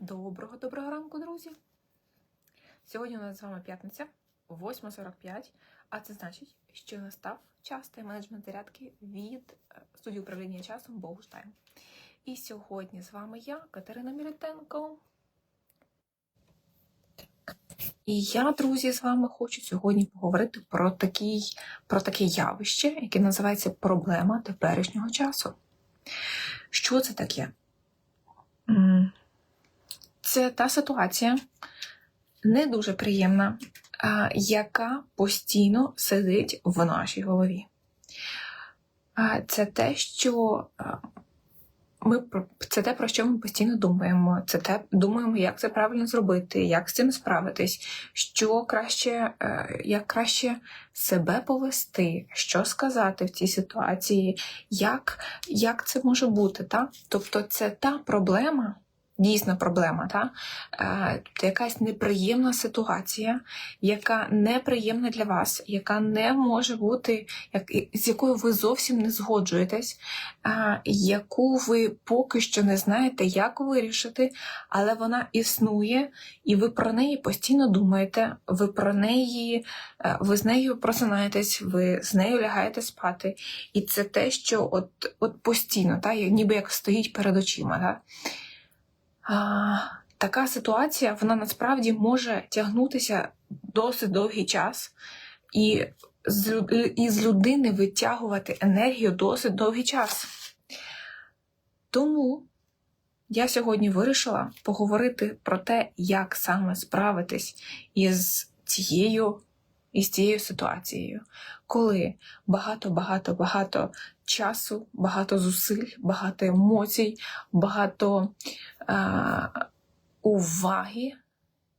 Доброго доброго ранку, друзі! Сьогодні у нас з вами п'ятниця, 8.45, а це значить, що настав час тайм-менеджмент зарядки від е, студії управління часом Богуштайм. І сьогодні з вами я, Катерина Мілітенко. І я, друзі, з вами хочу сьогодні поговорити про, такий, про таке явище, яке називається проблема теперішнього часу. Що це таке? Це та ситуація не дуже приємна, яка постійно сидить в нашій голові. А, Це те, що ми це те, про що ми постійно думаємо. Це те, думаємо, як це правильно зробити, як з цим справитись, що краще, е, як краще себе повести, що сказати в цій ситуації, як, як це може бути. Та? Тобто, це та проблема, дійсна проблема, та? Е, Тобто якась неприємна ситуація, яка неприємна для вас, яка не може бути, з якою ви зовсім не згоджуєтесь, а, яку ви поки що не знаєте, як вирішити, але вона існує, і ви про неї постійно думаєте, ви про неї, е, ви з нею просинаєтесь, ви з нею лягаєте спати. І це те, що от, от постійно, та, ніби як стоїть перед очима. Та. Така ситуація, вона насправді може тягнутися досить довгий час. І з, людини витягувати енергію досить довгий час. Тому я сьогодні вирішила поговорити про те, як саме справитись із цією, із цією ситуацією, коли багато, багато, багато часу, багато зусиль, багато емоцій, багато е, уваги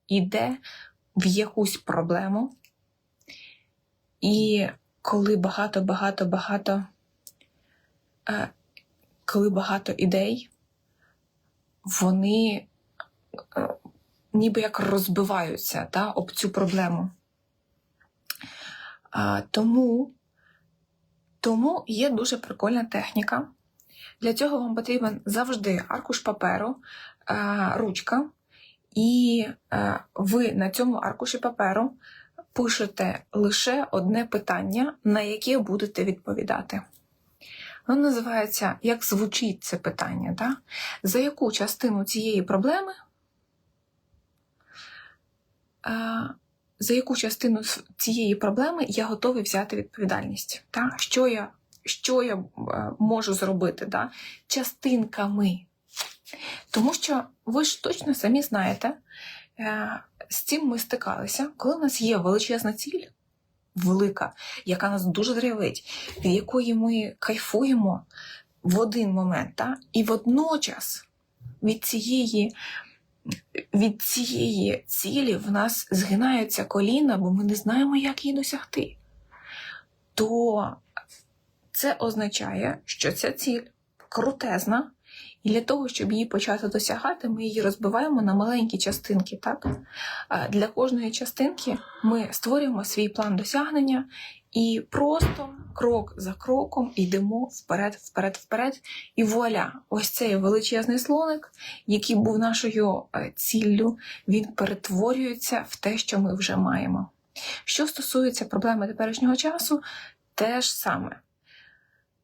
йде в якусь проблему. І коли багато, багато, багато, е, коли багато ідей, вони е, ніби як розбиваються та, об цю проблему. А, тому, тому є дуже прикольна техніка. Для цього вам потрібен завжди аркуш паперу, е, ручка, і е, ви на цьому аркуші паперу пишете лише одне питання, на яке будете відповідати. Воно називається Як звучить це питання? Да? За яку частину цієї проблеми? За яку частину цієї проблеми я готовий взяти відповідальність? Та? Що я, що я е, можу зробити? Да? Частинками. Тому що ви ж точно самі знаєте, е, з цим ми стикалися, коли в нас є величезна ціль, велика, яка нас дуже драйвить, від якої ми кайфуємо в один момент, та? і водночас від цієї, від цієї цілі в нас згинаються коліна, бо ми не знаємо, як її досягти. То це означає, що ця ціль крутезна, і для того, щоб її почати досягати, ми її розбиваємо на маленькі частинки. Так? Для кожної частинки ми створюємо свій план досягнення і просто крок за кроком йдемо вперед, вперед, вперед. І вуаля, ось цей величезний слоник, який був нашою е, ціллю, він перетворюється в те, що ми вже маємо. Що стосується проблеми теперішнього часу, те ж саме.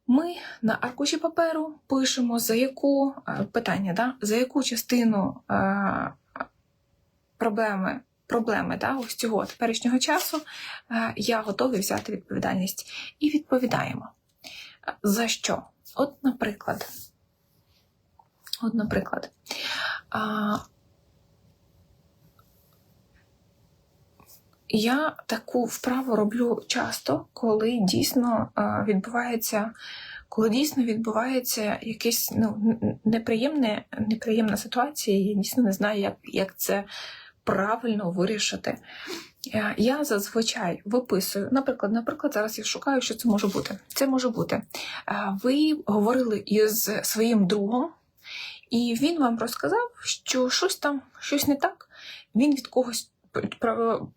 Ми на аркуші паперу пишемо, за яку е, питання, да? за яку частину е, проблеми, проблеми да? ось цього теперішнього часу е, я готовий взяти відповідальність. І відповідаємо. За що? От, наприклад, от, наприклад, Я таку вправу роблю часто, коли дійсно е, відбувається, коли дійсно відбувається якась ну, неприємна ситуація, я дійсно не знаю, як, як це правильно вирішити. Е, Я зазвичай виписую, наприклад, наприклад, зараз я шукаю, що це може бути. Це може бути. е, Ви говорили із своїм другом, і він вам розказав, що щось там, щось не так. Він від когось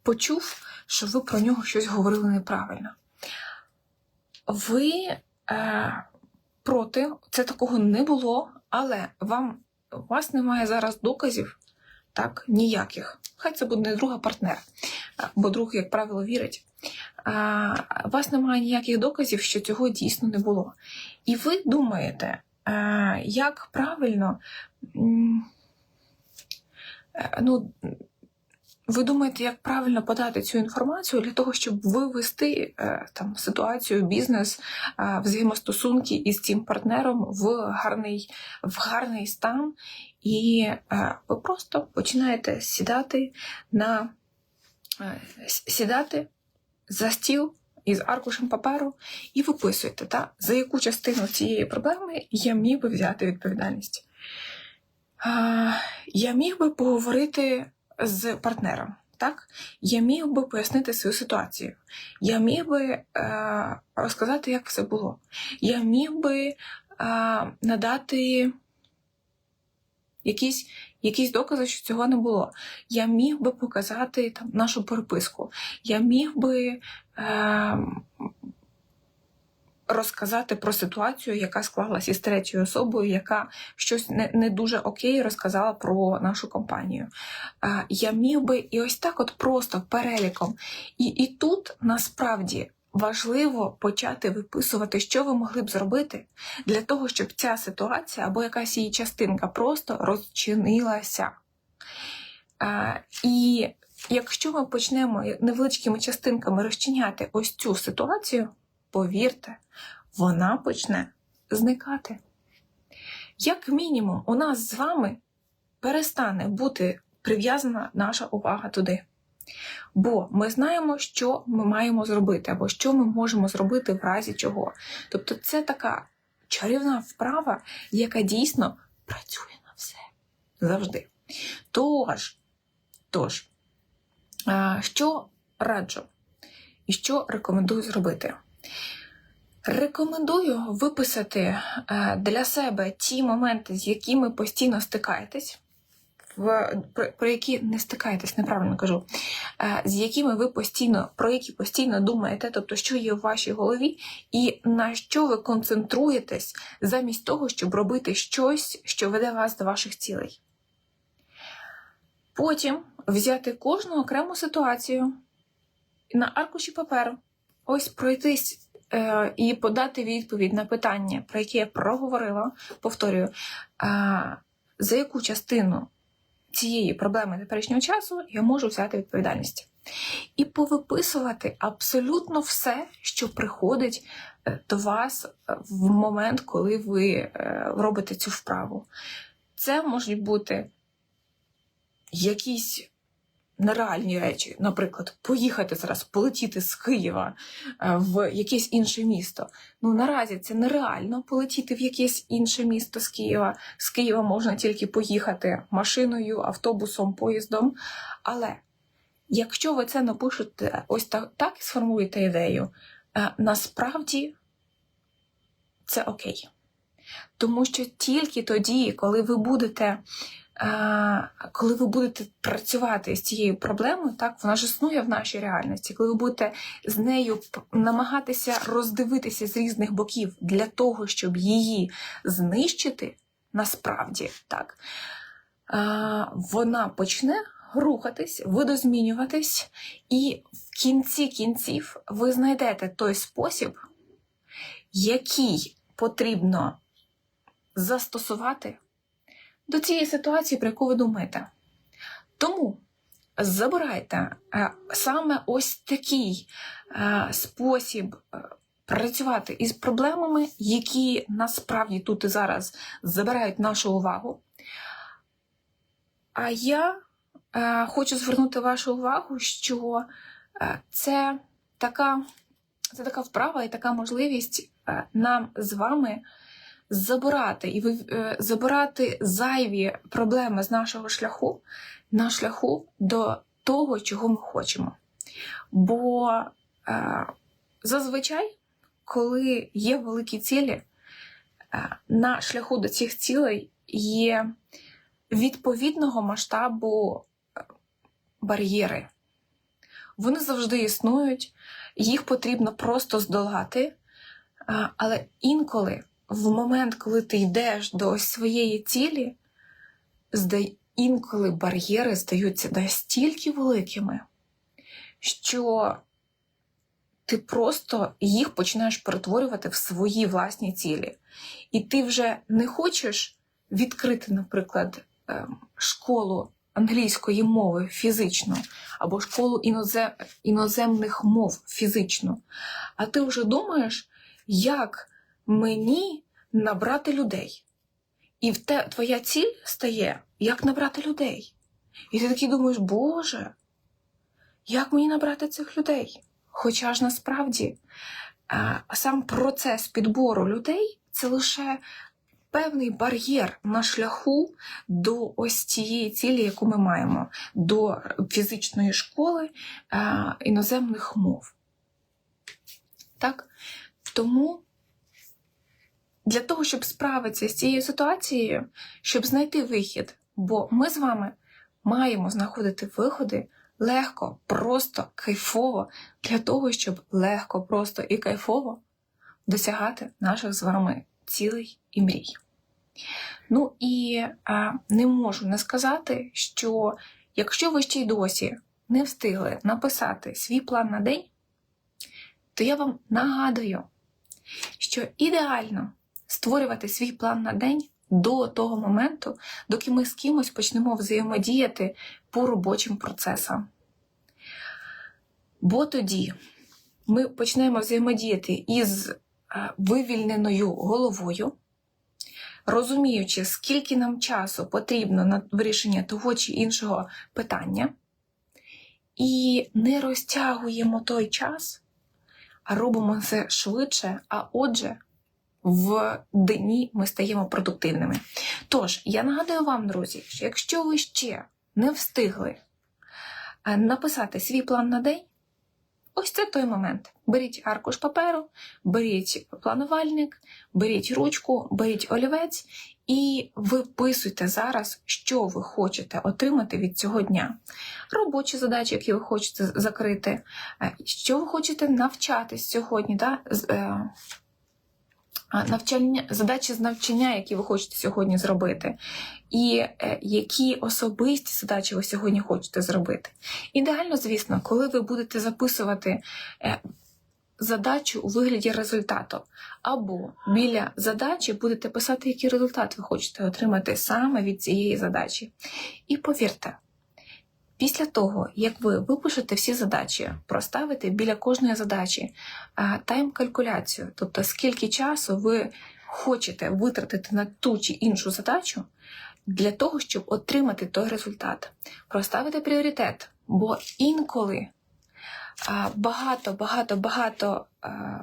почув, що ви про нього щось говорили неправильно. Ви е, проти, це такого не було, але вам, у вас немає зараз доказів, Так, ніяких. Хай це буде не друга партнер, бо друг, як правило, вірить. А, у вас немає ніяких доказів, що цього дійсно не було. І ви думаєте, а, як правильно. е, Ну, ви думаєте, як правильно подати цю інформацію для того, щоб вивести е, там ситуацію, бізнес, е, взаємостосунки із цим партнером в гарний, в гарний стан, і ви просто починаєте сідати на сідати за стіл із аркушем паперу і виписуєте, та, за яку частину цієї проблеми я міг би взяти відповідальність. Я міг би поговорити з партнером. Так, я міг би пояснити свою ситуацію. Я міг би е, розказати, як все було. Я міг би е, надати якісь, якісь докази, що цього не було. Я міг би показати там нашу переписку. Я міг би е, розказати про ситуацію, яка склалась із третьою особою, яка щось не, не дуже окей розказала про нашу компанію. Е, я міг би і ось так, от просто переліком. І, і тут насправді. Важливо почати виписувати, що ви могли б зробити для того, щоб ця ситуація або якась її частинка просто розчинилася. Е, і якщо ми почнемо невеличкими частинками розчиняти ось цю ситуацію, повірте, вона почне зникати. Як мінімум, у нас з вами перестане бути прив'язана наша увага туди. Бо ми знаємо, що ми маємо зробити, або що ми можемо зробити в разі чого. Тобто, це така чарівна вправа, яка дійсно працює на все завжди. Тож, тож, що раджу і що рекомендую зробити? Рекомендую виписати е, для себе ті моменти, з якими постійно стикаєтесь, в, про, які не стикаєтесь, неправильно кажу, е, з якими ви постійно, про які постійно думаєте, тобто, що є в вашій голові, і на що ви концентруєтесь замість того, щоб робити щось, що веде вас до ваших цілей. Потім взяти кожну окрему ситуацію на аркуші паперу, ось пройтись е, і подати відповідь на питання, про яке я проговорила, повторюю, е, за яку частину цієї проблеми теперішнього часу я можу взяти відповідальність. І повиписувати абсолютно все, що приходить е, до вас е, в момент, коли ви е, робите цю вправу. Це можуть бути якісь нереальні речі, наприклад, поїхати зараз, полетіти з Києва е, в якесь інше місто. Ну наразі це нереально полетіти в якесь інше місто з Києва. З Києва можна тільки поїхати машиною, автобусом, поїздом. Але якщо ви це напишете ось так, так і сформуєте ідею, е, насправді це окей. Тому що тільки тоді, коли ви будете коли ви будете працювати з цією проблемою, так вона ж існує в нашій реальності, коли ви будете з нею намагатися роздивитися з різних боків для того, щоб її знищити, насправді так, вона почне рухатись, видозмінюватись, і в кінці кінців ви знайдете той спосіб, який потрібно застосувати до цієї ситуації, про яку ви думаєте. Тому забирайте е, саме ось такий е, спосіб е, працювати із проблемами, які насправді тут і зараз забирають нашу увагу. А я хочу звернути вашу увагу, що це така, це така вправа і така можливість нам з вами забирати і е, забирати зайві проблеми з нашого шляху на шляху до того, чого ми хочемо. Бо е, зазвичай, коли є великі цілі, е, на шляху до цих цілей є відповідного масштабу е, бар'єри. Вони завжди існують, їх потрібно просто здолати, е, але інколи в момент, коли ти йдеш до своєї цілі, інколи бар'єри здаються настільки великими, що ти просто їх починаєш перетворювати в свої власні цілі. І ти вже не хочеш відкрити, наприклад, ем, школу англійської мови фізично, або школу іноземних мов фізично, а ти вже думаєш, як мені набрати людей. І в те твоя ціль стає, як набрати людей. І ти такий думаєш, Боже, як мені набрати цих людей? Хоча ж насправді е, сам процес підбору людей це лише певний бар'єр на шляху до ось цієї цілі, яку ми маємо, до фізичної школи е, іноземних мов. Так? Тому для того, щоб справитися з цією ситуацією, щоб знайти вихід, бо ми з вами маємо знаходити виходи легко, просто, кайфово, для того, щоб легко, просто і кайфово досягати наших з вами цілей і мрій. Ну і а, не можу не сказати, що якщо ви ще й досі не встигли написати свій план на день, то я вам нагадую, що ідеально створювати свій план на день до того моменту, доки ми з кимось почнемо взаємодіяти по робочим процесам. Бо тоді ми почнемо взаємодіяти із е, вивільненою головою, розуміючи, скільки нам часу потрібно на вирішення того чи іншого питання, і не розтягуємо той час, а робимо це швидше, а отже, в дні ми стаємо продуктивними. Тож, я нагадую вам, друзі, що якщо ви ще не встигли е, написати свій план на день, ось це той момент. Беріть аркуш паперу, беріть планувальник, беріть ручку, беріть олівець і виписуйте зараз, що ви хочете отримати від цього дня. Робочі задачі, які ви хочете закрити, е, що ви хочете навчатись сьогодні. Да? Навчання, задачі з навчання, які ви хочете сьогодні зробити, і е, які особисті задачі ви сьогодні хочете зробити. Ідеально, звісно, коли ви будете записувати е, задачу у вигляді результату, або біля задачі будете писати, який результат ви хочете отримати саме від цієї задачі. І повірте, Після того, як ви випишете всі задачі, проставите біля кожної задачі тайм-калькуляцію, тобто скільки часу ви хочете витратити на ту чи іншу задачу для того, щоб отримати той результат. Проставити пріоритет, бо інколи багато, багато, багато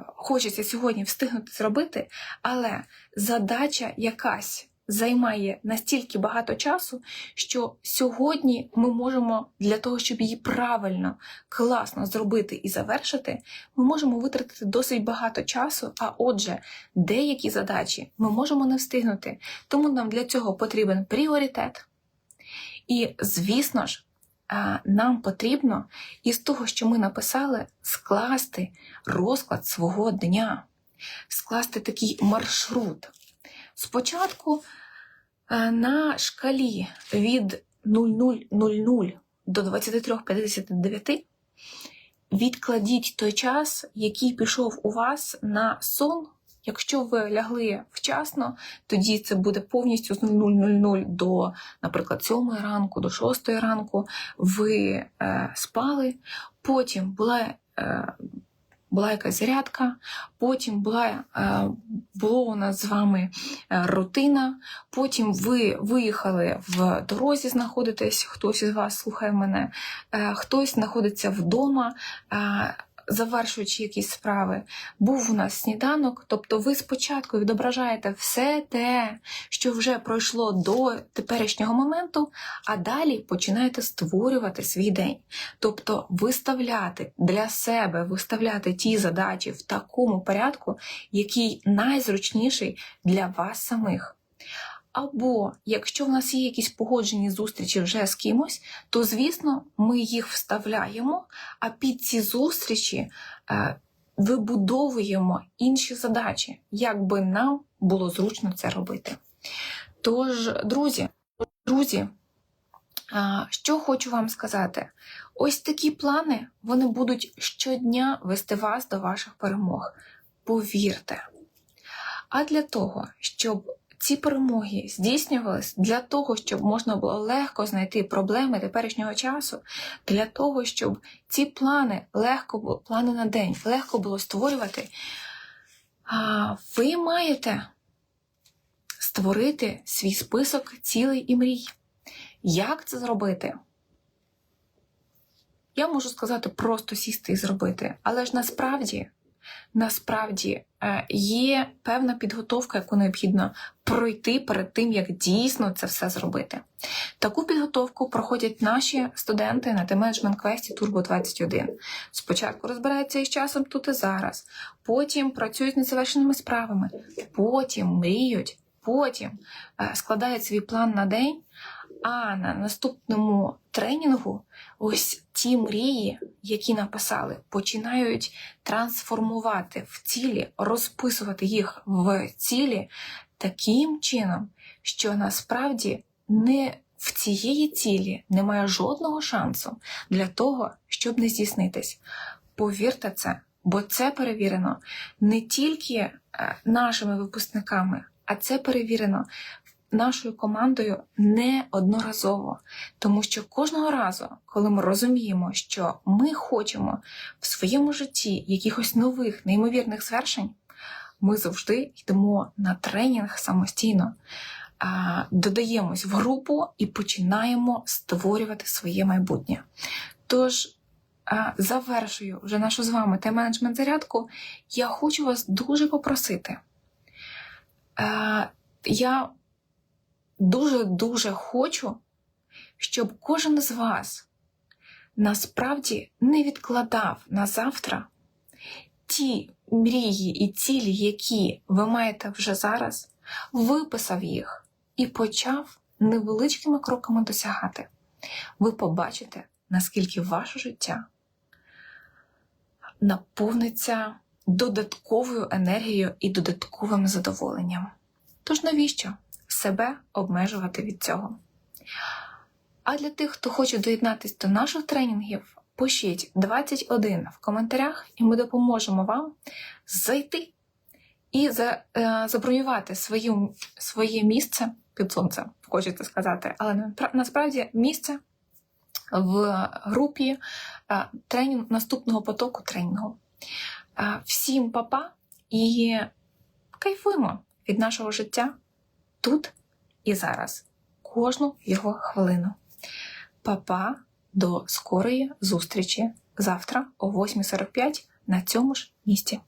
хочеться сьогодні встигнути зробити, але задача якась займає настільки багато часу, що сьогодні ми можемо для того, щоб її правильно, класно зробити і завершити, ми можемо витратити досить багато часу. А отже, деякі задачі ми можемо не встигнути. Тому нам для цього потрібен пріоритет. І, звісно ж, нам потрібно із того, що ми написали, скласти розклад свого дня, скласти такий маршрут. Спочатку е, на шкалі від 0000 до 23.59 відкладіть той час, який пішов у вас на сон. Якщо ви лягли вчасно, тоді це буде повністю з 0000 до, наприклад, 7 ранку, до 6 ранку. Ви е, спали, потім була. Е, була якась зарядка, потім була, е, було у нас з вами е, рутина, потім ви виїхали в дорозі, знаходитесь, хтось із вас слухає мене, е, хтось знаходиться вдома, завершуючи якісь справи. Був у нас сніданок, тобто ви спочатку відображаєте все те, що вже пройшло до теперішнього моменту, а далі починаєте створювати свій день. Тобто виставляти для себе, виставляти ті задачі в такому порядку, який найзручніший для вас самих. Або якщо в нас є якісь погоджені зустрічі вже з кимось, то звісно ми їх вставляємо, а під ці зустрічі е, вибудовуємо інші задачі, як би нам було зручно це робити. Тож, друзі, друзі, Що хочу вам сказати? Ось такі плани вони будуть щодня вести вас до ваших перемог. Повірте. А для того, щоб ці перемоги здійснювались, для того, щоб можна було легко знайти проблеми теперішнього часу, для того, щоб ці плани легко плани на день легко було створювати, а, ви маєте створити свій список цілей і мрій. Як це зробити? Я можу сказати просто сісти і зробити, але ж насправді, насправді е, є певна підготовка, яку необхідно пройти перед тим, як дійсно це все зробити. Таку підготовку проходять наші студенти на T-Management Quest Turbo 21. Спочатку розбираються із часом тут і зараз, потім працюють з незавершеними справами, потім мріють, потім е, складають свій план на день. А на наступному тренінгу ось ті мрії, які написали, починають трансформувати в цілі, розписувати їх в цілі таким чином, що насправді не в цієї цілі немає жодного шансу для того, щоб не здійснитись. Повірте це, бо це перевірено не тільки е, нашими випускниками, а це перевірено нашою командою неодноразово, тому що кожного разу, коли ми розуміємо, що ми хочемо в своєму житті якихось нових неймовірних звершень, ми завжди йдемо на тренінг самостійно, додаємось в групу і починаємо створювати своє майбутнє. Тож, завершую вже нашу з вами тайм-менеджмент зарядку. Я хочу вас дуже попросити. Я дуже-дуже хочу, щоб кожен з вас насправді не відкладав на завтра ті мрії і цілі, які ви маєте вже зараз, виписав їх і почав невеличкими кроками досягати. Ви побачите, наскільки ваше життя наповниться додатковою енергією і додатковим задоволенням. Тож навіщо? Себе обмежувати від цього. А для тих, хто хоче доєднатися до наших тренінгів, пишіть 21 в коментарях, і ми допоможемо вам зайти і за, е, забронювати свою, своє місце під сонцем, хочете сказати, але насправді місце в групі е, тренінг, наступного потоку тренінгу. Е, всім папа і кайфуємо від нашого життя тут і зараз, кожну його хвилину. Папа до скорої зустрічі завтра о 8.45 на цьому ж місці.